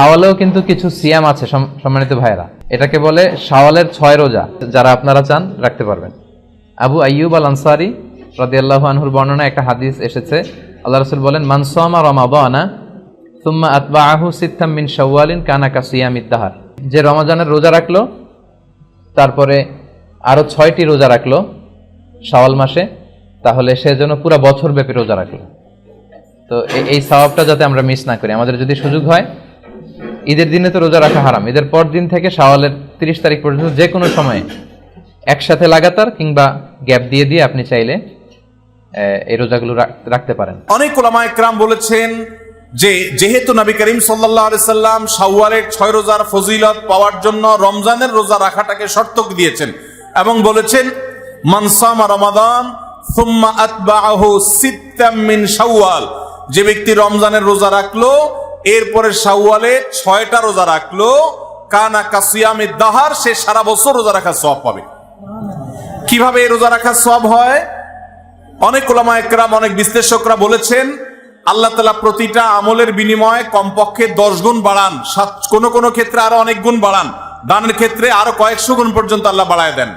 শাওয়ালেও কিন্তু কিছু সিয়াম আছে সম- সম্মানিত ভাইরা এটাকে বলে শাওয়ালের ছয় রোজা। যারা আপনারা চান, রাখতে পারবেন। আবু আইয়ুব আল আনসারি রাদিয়াল্লাহু আনহুর বর্ণনা একটা হাদিস এসেছে। আল্লাহ রসুল বলেন মানসামা রমাদানা, সুম্মা আতবাআহু সিত্তাম মিন শাওয়ালিন কানা কাসিয়ামিদ ইত্তাহার যে রমাজানের রোজা রাখল, তারপরে আরও ছয়টি রোজা রাখল শাওয়াল মাসে, তাহলে সে যেন পুরো বছর ব্যাপী রোজা রাখল। তো এই- এই সওয়াবটা যাতে আমরা মিস না করি। আমাদের যদি সুযোগ হয় ঈদের দিনে তো রোজা রাখা হারাম। ঈদের পর দিন থেকে শাওয়ালের তিরিশ তারিখ পর্যন্ত যে কোনো সময়ে একসাথে লাগাতার কিংবা গ্যাপ দিয়ে দিয়ে আপনি চাইলে এই রোজাগুলো রাখ- রাখতে পারেন। অনেক ওলামা একরাম বলেছেন যে, যেহেতু নবী করিম সাল্লাহ সাল্লাম শাওয়ালের ছয় রোজার ফজিলত পাওয়ার জন্য রমজানের রোজা রাখাটাকে শর্ত দিয়েছেন এবং বলেছেন মানসামা রমাদান, সুম্মা আতবাআহু সিত্তাম মিন যে ব্যক্তি রমজানের রোজা রাখল এরপরে শাওয়ালে ছয়টা রোজা রাখল, কানা কাসিয়ামে দাহার, সে সারা বছর রোজা রাখার সব পাবে। কীভাবে এই রোজা রাখার সব হয়? অনেক ওলামা একরাম, অনেক বিশ্লেষকরা বলেছেন, আল্লাহ তালা প্রতিটা আমলের বিনিময়ে কমপক্ষে দশ গুণ বাড়ান, সাত, কোনো কোন ক্ষেত্রে আরও অনেক গুণ বাড়ান। দানের ক্ষেত্রে আরও কয়েকশো গুণ পর্যন্ত আল্লাহ বাড়ায় দেন।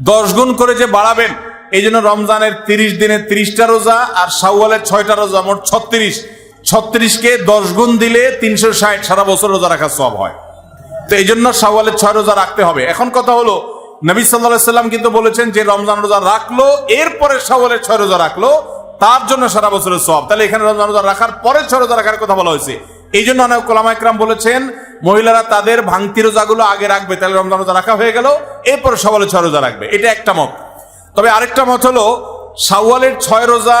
দশ গুণ করে যে বাড়াবেন, এই জন্য রমজানের তিরিশ দিনে তিরিশটা রোজা আর শাওয়ালের ছয়টা রোজা মোট ছত্রিশ। ছত্রিশকে দশ গুণ দিলে তিনশো ষাট, সারা বছর রোজা রাখার সব হয়। তো এই জন্য শাওয়ালের ছয় রোজা রাখতে হবে। এখন কথা হলো, নবী সাল্লাহ সাল্লাম কিন্তু বলেছেন যে রমজান রোজা রাখল, এরপরে শাওয়ালের ছয় রোজা রাখল, তার জন্য সারা বছরের সব তাহলে এখানে রমজান রোজা রাখার পরে ছয় রোজা রাখার কথা বলা হয়েছে। এই জন্য অনেক কোলামা একরাম বলেছেন, মহিলারা তাদের ভাঙতি রোজাগুলো আগে রাখবে, তাহলে রমজান রোজা রাখা হয়ে গেল, এরপরে শাওয়ালের ছয় রোজা রাখবে। এটা একটা মত। তবে আরেকটা মত হলো, শাওয়ালের ছয় রোজা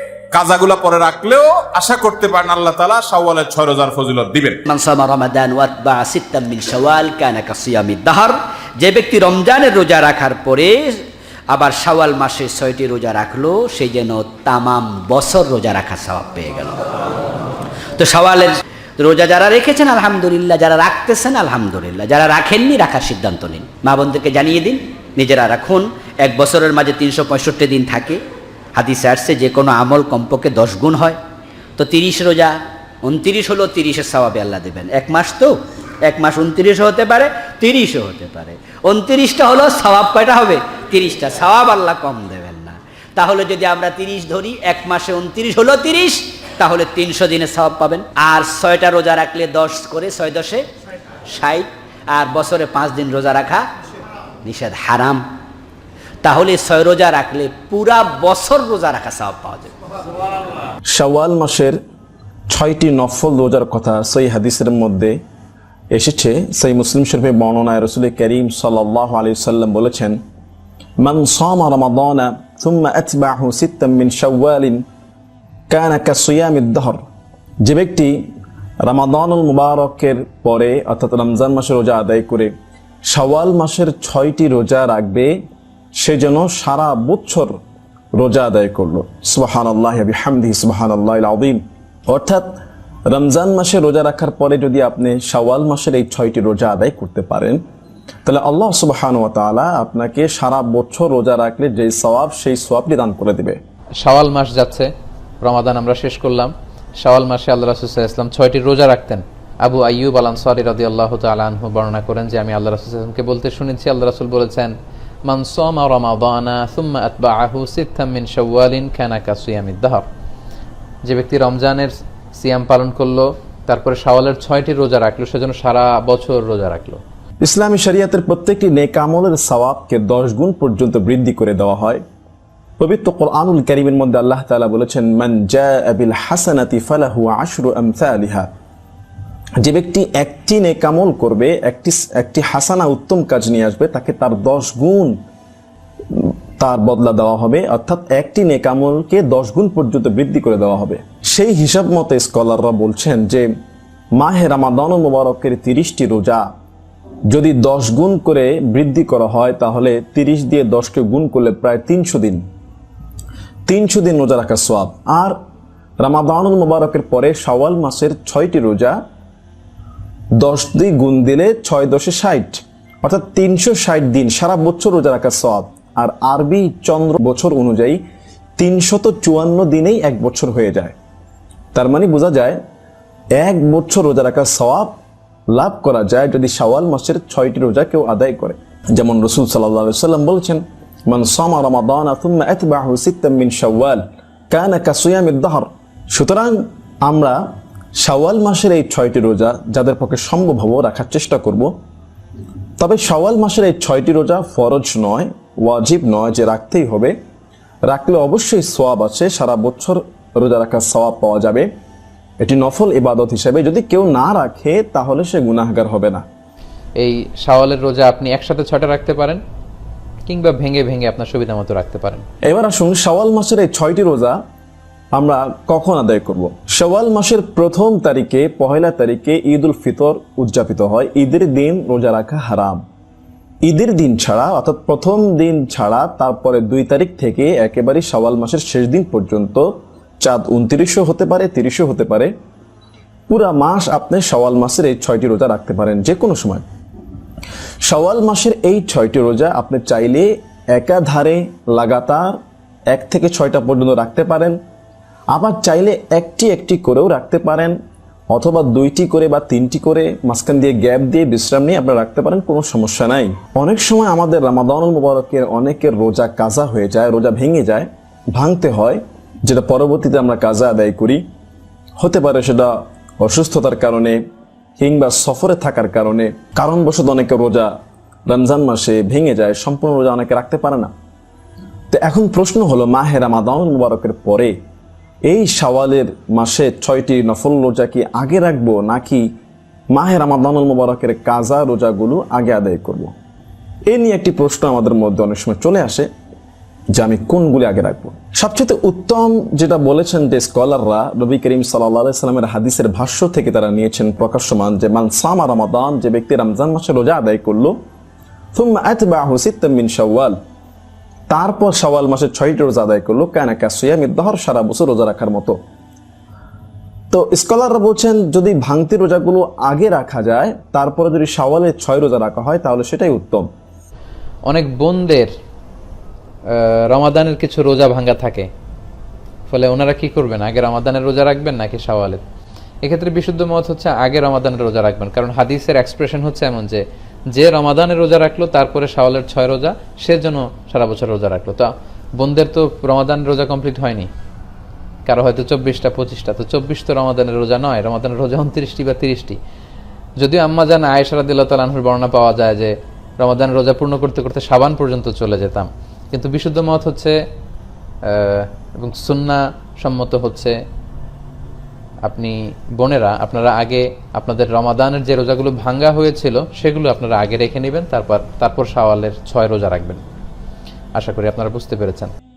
কাজাগুলা পরে রাখলেও আশা করতে পারেন আল্লাহ তালা শাওয়ালের ছয় রোজার ফজিলত দিবেন। যে ব্যক্তি রমজানের রোজা রাখার পরে আবার শাওয়াল মাসে ছয়টি রোজা রাখল, সে যেন তামাম বছর রোজা রাখার স্বভাব পেয়ে গেল। তো শাওয়ালের রোজা যারা রেখেছেন, আলহামদুলিল্লাহ, যারা রাখতেছেন, আলহামদুলিল্লাহ, যারা রাখেননি, রাখার সিদ্ধান্ত নিন। মা বোনদেরকে জানিয়ে দিন, নিজেরা রাখুন। এক বছরের মাঝে তিনশো পঁয়ষট্টি দিন থাকে। হাদিসে আসছে, যে কোনো আমল কমপক্ষে দশ গুণ হয়। তো তিরিশ রোজা, উনত্রিশ হলো তিরিশের সওয়াবে আল্লাহ দেবেন। এক মাস তো, এক মাস উনত্রিশও হতে পারে, তিরিশও হতে পারে। উনত্রিশটা হলো সওয়াব কয়টা হবে? তিরিশটা। সওয়াব আল্লাহ কম দেবেন না। তাহলে যদি আমরা তিরিশ ধরি, এক মাসে উনত্রিশ হলো তিরিশ, তাহলে তিনশো দিনে সওয়াব পাবেন। আর ছয়টা রোজা রাখলে দশ করে, ছয় দশে ষাট। আর বছরে পাঁচ দিন রোজা রাখা নিষেধ, হারাম। তাহলে ছয় রোজা রাখলে পুরা বছর রোজা রাখা সওয়াব পাওয়া যাবে শাওয়াল মাসের ছয়টি নফল রোজার কথা সেই হাদিসের মধ্যে এসেছে সেই মুসলিম শরীফে বর্ণনায় রসুল করিম সাল্লাহ আলী সাল্লাম বলেছেন মান সামা রমাদানা ثم أتبعه ستا من شوال كان كصيام الدهر যে ব্যক্তি রামাদানুল মুবারকের পরে অর্থাৎ রমজান মাসের রোজা আদায় করে শাওয়াল মাসের ছয়টি রোজা রাখবে সে যেন সারা বছর রোজা আদায় করল। সুবাহান আল্লাহ হামদি সুবাহান আল্লাহ আদিম অর্থাৎ রমজান মাসে রোজা রাখার পরে যদি আপনি শাওয়াল মাসের এই ছয়টি রোজা আদায় করতে পারেন, তাহলে আল্লাহ সুবাহান ও তাআলা আপনাকে সারা বছর রোজা রাখলে যে সওয়াব, সেই সওয়াবটি দান করে দিবে। শাওয়াল মাস যাচ্ছে, রমাদান আমরা শেষ করলাম। শাওয়াল মাসে আল্লাহ রাসুল্লাহ ইসলাম ছয়টি রোজা রাখতেন। আবু আইয়ুব আল আনসারি রাদি আল্লাহ আনহু বর্ণনা করেন যে, আমি আল্লাহ রাসুলকে বলতে শুনেছি, আল্লাহ রাসুল বলেছেন যে ব্যক্তি রমজানের সিয়াম পালন করল, তারপরে শাওয়ালের ছয়টি রোজা রাখল সেজন্য সারা বছর রোজা রাখল। ইসলামী শরিয়াতের প্রত্যেকটি নেক আমলের সওয়াবকে দশ গুণ পর্যন্ত বৃদ্ধি করে দেওয়া হয়। পবিত্র কোরআনুল কারীমের মধ্যে আল্লাহ তাআলা বলেছেন, মান জাআ বিল হাসানাতি ফালাহু আশরু আমসালিহা। যে ব্যক্তি একটি নেকামল করবে, একটি একটি হাসানা উত্তম কাজ নিয়ে আসবে, তাকে তার দশ গুণ, তার বদলা দেওয়া হবে, অর্থাৎ একটি নেকামলকে দশ গুণ পর্যন্ত বৃদ্ধি করে দেওয়া হবে। সেই হিসাব মতে স্কলাররা বলছেন যে, মাহে রামাদান মুবারকের তিরিশটি রোজা যদি দশ গুণ করে বৃদ্ধি করা হয়, তাহলে তিরিশ দিয়ে দশকে গুণ করলে প্রায় তিনশো দিন। তিনশো দিন রোজা রাখা সোয়াব আর রামাদানুল মোবারকের পরে শাওয়াল মাসের ছয়টি রোজা দশ দিয়ে গুণ দিলে ছয় দশে ষাট, অর্থাৎ তিনশো ষাট দিন, সারা বছর রোজা রাখা সব আর আরবি চন্দ্র বছর অনুযায়ী তিনশত চুয়ান্ন দিনেই এক বছর হয়ে যায়। তার মানে বোঝা যায়, এক বছর রোজা রাখা সওয়াব লাভ করা যায় যদি শাওয়াল মাসের ছয়টি রোজা কেউ আদায় করে। যেমন রসুল সাল্লাম বলছেন, মান সুতরাং আমরা শাওয়াল মাসের এই ছয়টি রোজা যাদের পক্ষে সম্ভব হব রাখার চেষ্টা করব। তবে শাওয়াল মাসের এই ছয়টি রোজা ফরজ নয় ওয়াজিব নয় যে রাখতেই হবে। রাখলে অবশ্যই সোয়াব আছে সারা বছর রোজা রাখার সওয়াব পাওয়া যাবে। এটি নফল ইবাদত হিসেবে যদি কেউ না রাখে তাহলে সে গুনাহগার হবে না। এই শাওয়ালের রোজা আপনি একসাথে ছয়টা রাখতে পারেন কিংবা ভেঙে ভেঙে আপনার সুবিধা মতো রাখতে পারেন। এবার আসুন শাওয়াল মাসের এই ছয়টি রোজা আমরা কখন আদায় করব? শাওয়াল মাসের প্রথম তারিখে, পহেলা তারিখে ঈদ উল ফিতর উদযাপিত হয়। ঈদের দিন রোজা রাখা হারাম। ঈদের দিন ছাড়া, অর্থাৎ প্রথম দিন ছাড়া তারপরে দুই তারিখ থেকে একেবারে শাওয়াল মাসের শেষ দিন পর্যন্ত চাঁদ উনত্রিশও হতে পারে, তিরিশও হতে পারে। পুরা মাস আপনি শাওয়াল মাসের এই ছয়টি রোজা রাখতে পারেন যে কোনো সময়। শাওয়াল মাসের এই ছয়টি রোজা আপনি চাইলে একাধারে লাগাতার এক থেকে ছয়টা পর্যন্ত রাখতে পারেন। আবার চাইলে একটি একটি করেও রাখতে পারেন, অথবা দুইটি করে বা তিনটি করে মাঝখান দিয়ে গ্যাপ দিয়ে বিশ্রাম নিয়ে আপনারা রাখতে পারেন, কোনো সমস্যা নাই। অনেক সময় আমাদের রামাদানুল মুবারকের অনেকের রোজা কাজা হয়ে যায়, রোজা ভেঙে যায়, ভাঙতে হয়, যেটা পরবর্তীতে আমরা কাজা আদায় করি। হতে পারে সেটা অসুস্থতার কারণে কিংবা সফরে থাকার কারণে, কারণবশত অনেকে রোজা রমজান মাসে ভেঙে যায়, সম্পূর্ণ রোজা অনেকে রাখতে পারে না। তো এখন প্রশ্ন হলো, মাহে রামাদানুল মুবারকের পরে এই শাওয়ালের মাসে ছয়টি নফল রোজা কি আগে রাখব, নাকি মাহে রামাদানুল মুবারকের কাজা রোজাগুলো আগে আদায় করব। এ নিয়ে একটি প্রশ্ন আমাদের মধ্যে অনেক সময় চলে আসে, যে আমি কোনগুলি আগে রাখব সবচেয়ে উত্তম যেটা বলেছেন যে স্কলাররা রবি করিম সাল্লামের হাদিসের ভাষ্য থেকে তারা নিয়েছেন প্রকাশ্যমান যে, মান সামা রমাদান যে ব্যক্তি রমজান মাসে রোজা আদায় করল থুম্মা আতবাহু সিত্তাম শাওয়াল তারপর সওয়াল মাসে ছয়টি রোজা আদায় করল কানা কাসিয়াম ইদ্দাহর সারা বছর রোজা রাখার মতো। তো স্কলাররা বলছেন, যদি ভাঙতি রোজাগুলো আগে রাখা যায়, তারপরে যদি শাওয়ালে ছয় রোজা রাখা হয়, তাহলে সেটাই উত্তম। অনেক বোনদের রমাদানের কিছু রোজা ভাঙ্গা থাকে। ফলে ওনারা কি করবেন, আগে রমাদানের রোজা রাখবেন নাকি শাওয়ালের? এক্ষেত্রে বিশুদ্ধ মত হচ্ছে, আগে রমাদানের রোজা রাখবেন। কারণ হাদিসের এক্সপ্রেশন হচ্ছে এমন যে যে রমাদানের রোজা রাখল, তারপরে শাওয়ালের ছয় রোজা, সে যেন সারা বছর রোজা রাখল। তা বোনদের তো রমাদানের রোজা কমপ্লিট হয়নি। কারও হয়তো চব্বিশটা, পঁচিশটা। তো চব্বিশ তো রমাদানের রোজা নয়, রমাদানের রোজা উনত্রিশটি বা তিরিশটি। যদিও আম্মা জান আয়েশারা দিল্লা তালাহুর বর্ণনা পাওয়া যায় যে, রমাদানের রোজা পূর্ণ করতে করতে সাবান পর্যন্ত চলে যেতাম। কিন্তু বিশুদ্ধ মত হচ্ছে এবং সুন্না সম্মত হচ্ছে আপনি বোনেরা, আপনারা আগে আপনাদের রমাদানের যে রোজাগুলো ভাঙ্গা হয়েছিল, সেগুলো আপনারা আগে রেখে নেবেন, তারপর তারপর সাওয়ালের ছয় রোজা রাখবেন। আশা করি আপনারা বুঝতে পেরেছেন।